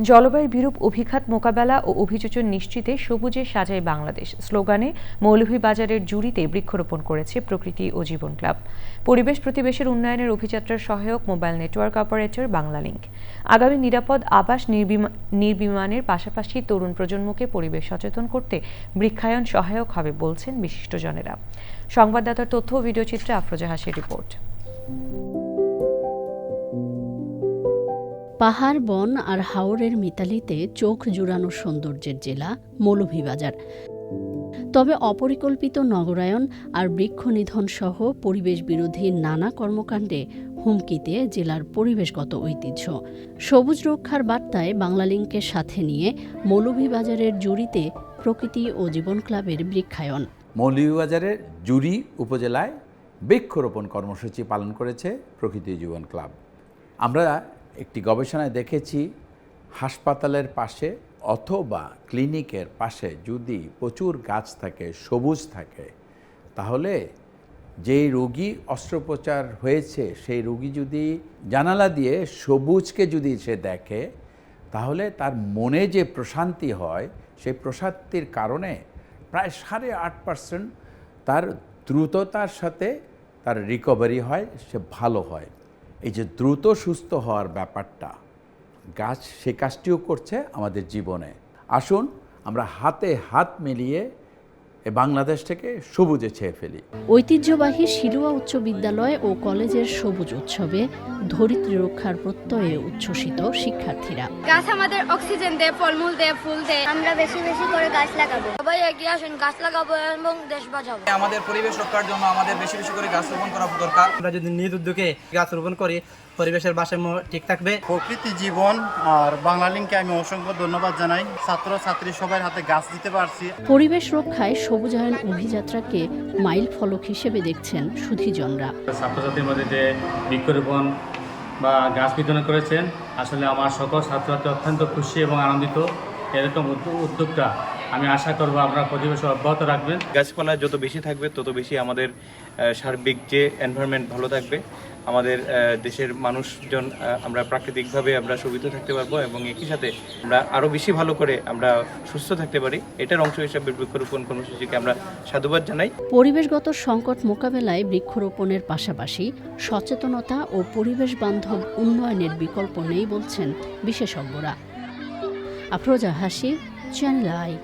জলবায়ুর বিরূপ অভিঘাত মোকাবেলা ও অভিযোজন নিশ্চিতে সবুজে সাজায় বাংলাদেশ। স্লোগানে, মৌলভীবাজারের জুড়িতে বৃক্ষরোপণ করেছে প্রকৃতি ও জীবন ক্লাব। পরিবেশ প্রতিবেশের উন্নয়নের অভিযাত্রার সহায়ক মোবাইল নেটওয়ার্ক অপারেটর বাংলালিংক। আগামী নিরাপদ, আবাস, নির্বিমা- নির্বিমানের পাশাপাশি তরুণ প্রজন্মকে পরিবেশ সচেতন করতে বৃক্ষায়ন সহায়ক হবে বলছেন বিশিষ্টজনেরা। সংবাদদাতার তথ্য ও ভিডিওচিত্রে আফরোজা হাসির রিপোর্ট। পাহাড়, বন আর হাওরের মিতালিতে চোখ জুড়ানো সৌন্দর্যের জেলা মৌলভীবাজার। তবে অপরিকল্পিত নগরায়ন আর বৃক্ষ নিধন সহ পরিবেশ বিরোধী নানা কর্মকাণ্ডে হুমকিতে জেলার পরিবেশগত ঐতিহ্য। সবুজ রক্ষার বার্তায় বাংলালিংককে সাথে নিয়ে মৌলভীবাজারের জুড়িতে প্রকৃতি ও জীবন ক্লাবের বৃক্ষায়ন। মৌলভীবাজারের জুরি উপজেলায় বৃক্ষরোপণ কর্মসূচি পালন করেছে প্রকৃতি জীবন ক্লাব আমরা একটি গবেষণায় দেখেছি, হাসপাতালের পাশে অথবা ক্লিনিকের পাশে যদি প্রচুর গাছ থাকে, সবুজ থাকে, তাহলে যেই রোগী অস্ত্রোপচার হয়েছে, সেই রোগী যদি জানালা দিয়ে সবুজকে যদি সে দেখে, তাহলে তার মনে যে প্রশান্তি হয়, সেই প্রশান্তির কারণে প্রায় সাড়ে আট পার্সেন্ট তার দ্রুততার সাথে তার রিকভারি হয়, সে ভালো হয়। এই যে দ্রুত সুস্থ হওয়ার ব্যাপারটা, গাছ সে কাজটিও করছে আমাদের জীবনে। আসুন, আমরা হাতে হাত মিলিয়ে বাংলাদেশ থেকে সবুজে ছেয়ে ফেলি। ঐতিহ্যবাহী শিলুয়া উচ্চ বিদ্যালয় ও কলেজের সবুজ উৎসবে ধরিত্রী রক্ষার প্রত্যয়ে উচ্ছ্বসিত শিক্ষার্থীরা। গাছ আমাদের অক্সিজেন দেয় ফলমূল দেয় ফুল দেয় আমরা বেশি বেশি করে গাছ লাগাবো। সবাই এগিয়ে আসেন গাছ লাগাবো এবং দেশ বাঁচাবো। আমাদের পরিবেশ রক্ষার জন্য আমাদের বেশি বেশি করে গাছ রোপণ করা দরকার। আমরা যদি নিজ উদ্যোগে গাছ রোপণ করি পরিবেশের ভারসাম্য ঠিক থাকবে। প্রকৃতি জীবন আর বাংলালিংকে আমি অসংখ্য ধন্যবাদ জানাই। ছাত্র ছাত্রী সবার হাতে গাছ দিতে পারছি। পরিবেশ রক্ষায় সবুজায়ন অভিযাত্রাকে মাইল ফলক হিসেবে দেখছেন সুধীজনরা। ছাত্রছাত্রীর মধ্যে যে বৃক্ষরোপণ বা গাছ বিতরণ করেছেন, আসলে আমার সকল ছাত্রছাত্রী অত্যন্ত খুশি এবং আনন্দিত। এরকম উদ্যোগ- উদ্যোগটা আমি আশা করব আপনারা পরিবেশ অব্যাহত রাখবেন। গাছপালা যত বেশি থাকবে তত বেশি আমাদের সার্বিক যে এনভায়রনমেন্ট ভালো থাকবে আমাদের দেশের মানুষজন আমরা প্রাকৃতিকভাবে আমরা সুবিধা থাকতে পারব এবং একই সাথে আমরা আরও বেশি ভালো করে আমরা সুস্থ থাকতে পারি। এটার অংশ হিসাবে বৃক্ষরোপণ কর্মসূচিকে আমরা সাধুবাদ জানাই। পরিবেশগত সংকট মোকাবেলায় বৃক্ষরোপণের পাশাপাশি সচেতনতা ও পরিবেশ বান্ধব উন্নয়নের বিকল্প নেই বলছেন বিশেষজ্ঞরা। আফরোজা হাসি চ্যানেল আই